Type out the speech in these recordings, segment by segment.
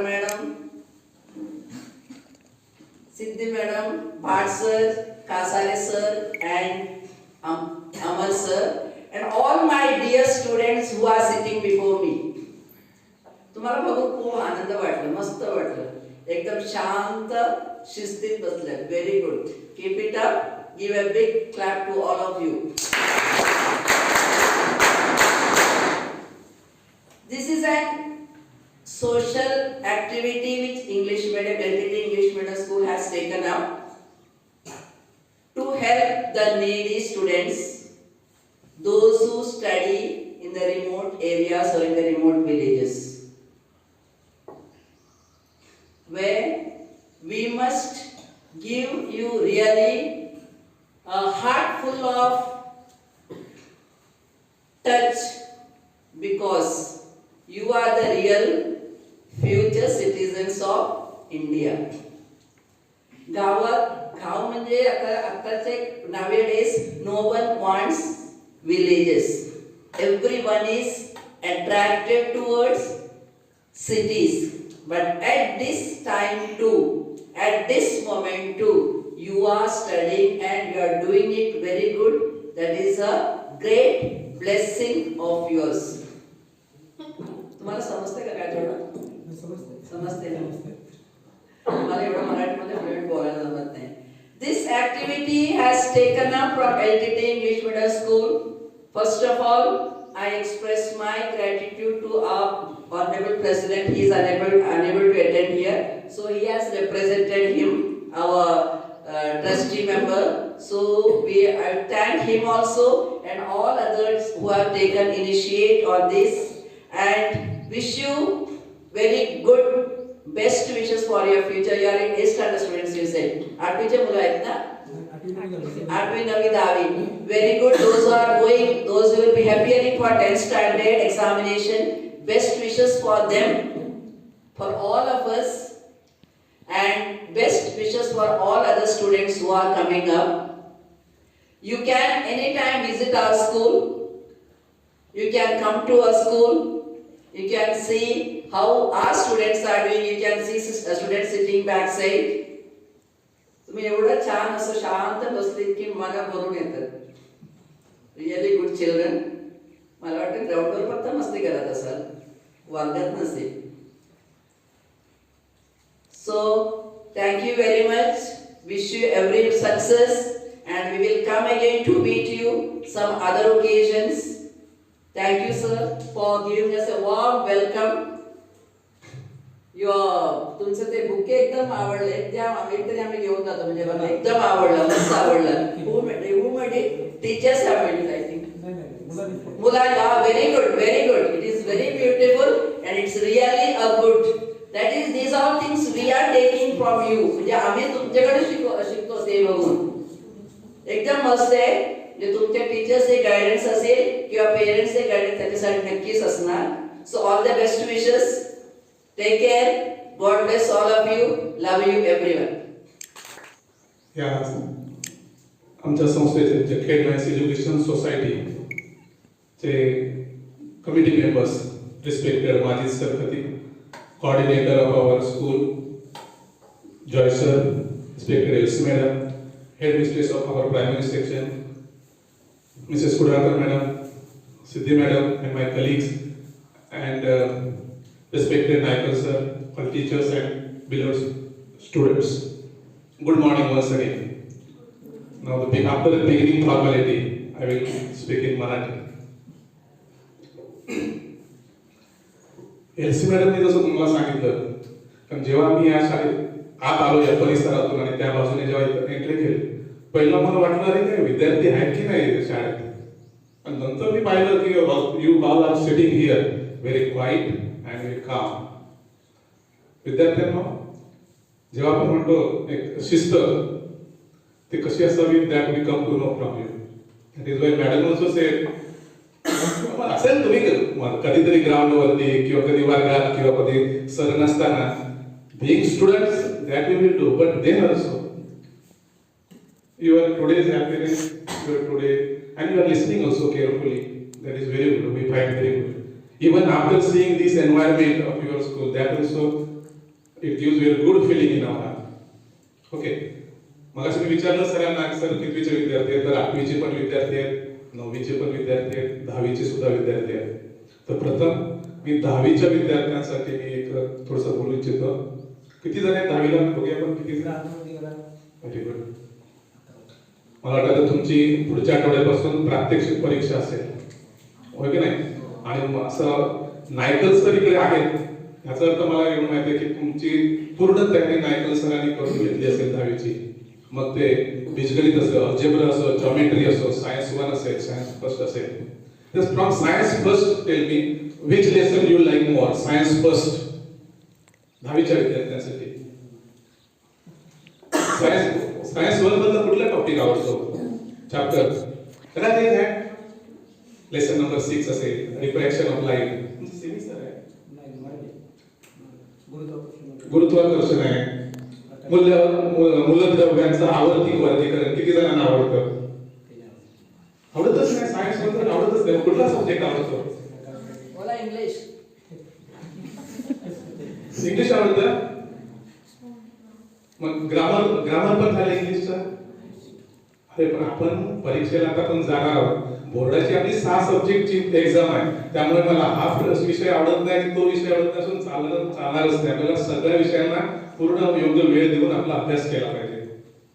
Kudalkar madam, Siddhi madam, Bhatt sir, Kasare sir, and um, Amal sir, and all my dear students who are sitting before me. तुम्हाला बघून खूप आनंद वाटलं मस्त वाटलं एकदम शांत शिस्तीत बसलं very good keep it up give a big clap to all of you social activity which English medium, LTT English medium school has taken up to help the needy students, those who study in the remote areas or in the remote villages. Where we must give you really a heart full of touch because you are the real future citizens of India. गावात गाव म्हणजे आता आताचे नावे days no one wants villages every one is attracted towards cities. But at this time too, at this moment too, you are studying and you are doing it very good. That is a great blessing of yours. तुम्हाला समजते का काय थोडं समजते ना मला एवढं मराठीमध्ये फ्लुएंट बोलायला जमत नाही this activity has taken up from L T T English medium school first of all I express my gratitude to our honorable president he is unable unable to attend here so he has represented him our uh, trustee member so we I thank him also and all others who have taken initiate on this and wish you very good Best wishes for your future. You are in A standard students, you said. Arpija Mulaitna? Arpin Very good. Those who are going, those who will be appearing for 10th standard examination, best wishes for them, for all of us, and best wishes for all other students who are coming up. You can anytime visit our school. You can come to our school. You can see how our students are doing. You can see sis- uh, students sitting backside. तुम्ही एवढं छान असं शांत बसले की मला भरून येतं रिअली गुड चिल्ड्रन मला वाटतं ग्राउंडवर फक्त मस्ती करत असाल वर्गात नसेल So, thank you very much. Wish you every success, and we will come again to meet you some other occasions. Thank you, sir, for giving us a warm welcome. तुमचं बुके एकदम आवडले त्या एकदम टीचर्स आवडली. Good very good it is very beautiful and it's really a good that is these are things we are taking from you म्हणजे आम्ही तुमच्याकडे शिकतो एकदम मस्त आहे. म्हणजे तुमच्या टीचर्सचे गायडन्स असेल किंवा पेरेंट्सचे गायडन्स त्याच्यासाठी नक्कीच so all the best wishes Take care. God bless all of you. Love you everyone. आमच्या संस्थेचे जे खेड नाईस एज्युकेशन सोसायटी चे कमिटी मेंबर्स रिस्पेक्टेड माजी सरपती coordinator of our school Joy sir respected L madam headmistress of our primary section Mrs Kudakar madam Siddhi madam and my colleagues and respected Naikal sir, all teachers and beloved students. Good morning once again. Now, the, after the beginning formality, I will speak in Marathi. L C मॅडमने जसं तुम्हाला सांगितलं कारण जेव्हा मी या शाळेत आत आलो या परिसरातून आणि त्या बाजूने जेव्हा इथं एंट्री केली पहिलं मला वाटलं अरे काय विद्यार्थी आहेत की नाही इथे शाळेत आणि नंतर मी पाहिलं की you all are sitting here very quiet आणि काम विद्यार्थ्यांना जेव्हा आपण म्हणतो एक शिस्त ती कशी असावी? That we come to know from you that is why madam also said असेल तुम्ही कधीतरी ग्राउंड वरती किंवा कधी वर्गात किंवा कधी सर नसताना being student that you will do but then also your today's happiness your today and you are listening also carefully that is very good we find very good Even after seeing this environment of your school, that also it gives you a good feeling in our heart. Okay. मग मी विचारलं सगळ्यांना sir कितवीचे विद्यार्थी आहेत? तर आठवीचे पण विद्यार्थी आहेत नववीचे पण विद्यार्थी आहेत दहावीचे सुद्धा विद्यार्थी आहेत. तर प्रथम मी दहावीच्या विद्यार्थ्यांसाठी मी एक थोडस बोलू इच्छितो. किती जण आहेत दहावीला? बघूया पण किती जण व्हेरी गुड मला वाटतं तुमची पुढच्या आठवड्यापासून प्रात्यक्षिक परीक्षा असेल. होय की नाही? आणि असं नायकल सर इकडे आहेत. याचा अर्थ मला एवढं माहिती आहे की तुमची पूर्ण तयारी नायकल सरांनी करून घेतली असेल दहावीची. मग ते बीजगणित असो अल्जेब्रा असो जॉमेट्री असो सायन्स वन असेल सायन्स फर्स्ट असेल. From science first tell me which lesson you like more science first दहावीच्या विद्यार्थ्यांसाठी. सायन्स सायन्स वन मधला कुठला टॉपिक आवडतो? चॅप्टर कदाचित ते लेसन नंबर सिक्स असेल रिफ्रॅक्शन ऑफ लाइट सेमिस्टर आहे. गुरुत्वाकर्षण. आहे. मूल्य मूलद्रव्यांचं आवर्ती वर्गीकरण. किती जणांना आवडतं? आवडतच नाही. सायन्समध्ये आवडतच नाही. कुठला सब्जेक्ट आवडतो? मला इंग्लिश. इंग्लिश आवडतं? मग ग्रामर ग्रामर पण झालं इंग्लिशचं अरे पण आपण परीक्षेला आता आपण जाणार आहोत. बोर्डाची आपली सहा सब्जेक्टची एक्झाम आहे. त्यामुळे मला हा विषय आवडत नाही आणि तो विषय आवडत नसून चालणं चालणारच नाही. आपल्याला सगळ्या विषयांना पूर्ण योग्य वेळ देऊन आपला अभ्यास केला पाहिजे.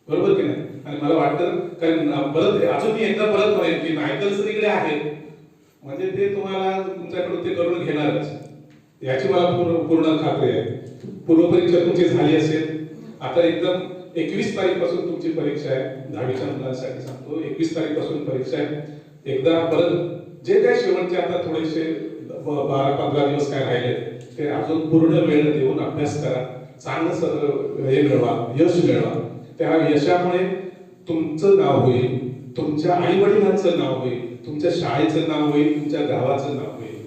बरोबर की नाही? आणि मला वाटतं कारण परत अजून मी एकदा परत म्हणेन की नायकल सर इकडे आहेत म्हणजे ते तुम्हाला तुमच्याकडून ते करून घेणारच. याची मला पूर्ण पूर्ण खात्री आहे. पूर्वपरीक्षा तुमची झाली असेल. आता एकदम एकवीस तारीखपासून तुमची परीक्षा आहे. दहावीच्या मुलांसाठी सांगतो. एकवीस तारीखपासून परीक्षा आहे. एकदा परत जे काय शेवटचे आता थोडेसे बारा पंधरा दिवस काय राहिले ते अजून पूर्ण वेळ देऊन अभ्यास करा चांगलं सगळं हे मिळवा यश मिळवा त्या यशामुळे तुमचं नाव होईल तुमच्या आई वडिलांचं नाव होईल तुमच्या शाळेचं नाव होईल तुमच्या गावाचं नाव होईल.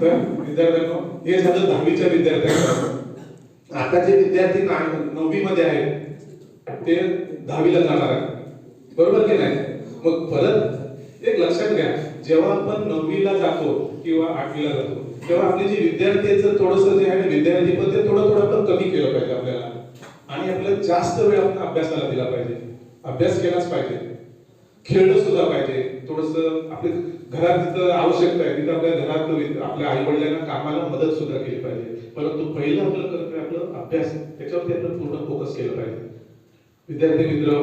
तर विद्यार्थ्यांनो हे झालं दहावीच्या विद्यार्थ्यांना आता जे विद्यार्थी नववी मध्ये आहेत ते दहावीला जाणार आहेत. बरोबर की नाही? मग परत एक लक्षात घ्या जेव्हा आपण नववीला जातो किंवा आठवीला जातो तेव्हा आपले जे विद्यार्थ्यांचं थोडस जे आहे विद्यार्थी पण ते थोडं थोडं आपण कमी केलं पाहिजे आपल्याला. आणि आपल्याला जास्त वेळ आपण अभ्यासाला दिला पाहिजे. अभ्यास केलाच पाहिजे. खेळलं सुद्धा पाहिजे. थोडस आपले घरात जिथं आवश्यकता आहे तिथं आपल्या घरात आपल्या आई वडिलांना कामाला मदत सुद्धा केली पाहिजे. परंतु पहिलं आपलं कर्तव्य आपलं अभ्यास. त्याच्यावरती आपण पूर्ण फोकस केलं पाहिजे. विद्यार्थी मित्र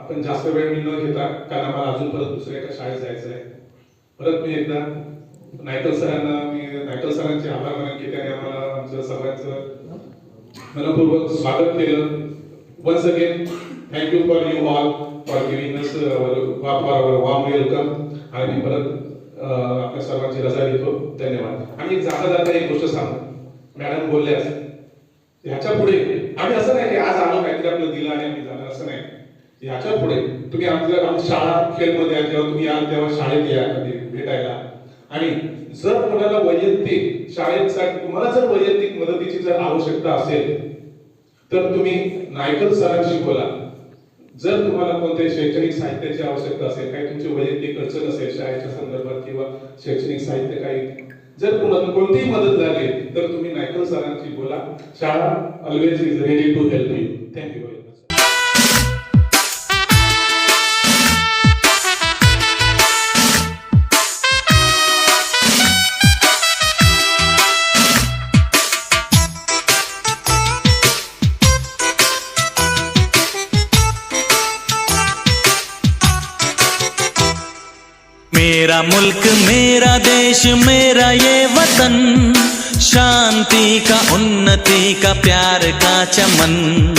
आपण जास्त वेळ मी न घेता कारण आम्हाला अजून परत दुसऱ्या एका शाळेत जायचं आहे परत मी एकदा नायटल सरांना मी नायटल सरांचे आभार मानन की त्याने आम्हाला आमच्या सगळ्यांचं मनपूर्वक स्वागत केलं. Once again thank you for you all for giving us for warm welcome आणि मी परत uh, आपल्या सर्वांची रजा घेतो. धन्यवाद. आणि जाता जाता एक गोष्ट सांग. मॅडम बोलल्यास ह्याच्या पुढे आम्ही असं नाही की आज आलो काहीतरी आपलं दिलं आणि आम्ही जाणार असं नाही. याच्यापुढे. तुम्ही आमच्या आमची शाळा खेळमध्ये या किंवा तुम्ही याल तेव्हा शाळेत या कधी भेटायला. आणि जर कोणाला वैयक्तिक शाळेसाठी तुम्हाला जर वैयक्तिक मदतीची जर आवश्यकता असेल तर तुम्ही नायकल सरांशी बोला. जर तुम्हाला कोणत्याही शैक्षणिक साहित्याची आवश्यकता असेल काही तुमची वैयक्तिक अडचण असेल शाळेच्या संदर्भात किंवा शैक्षणिक साहित्य काही जर तुम्हाला कोणतीही मदत लागली तर तुम्ही नायकल सरांशी बोला. शाळा always is ready to help you thank you मेरा देश, मेरा ये वतन। शांति का, उन्नति का, प्यार का चमन।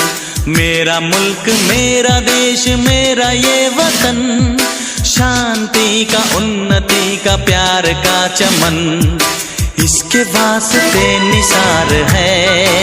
मेरा मुल्क, मेरा देश, मेरा ये वतन। शांति का, उन्नति का, प्यार का चमन। इसके वास्ते निसार है।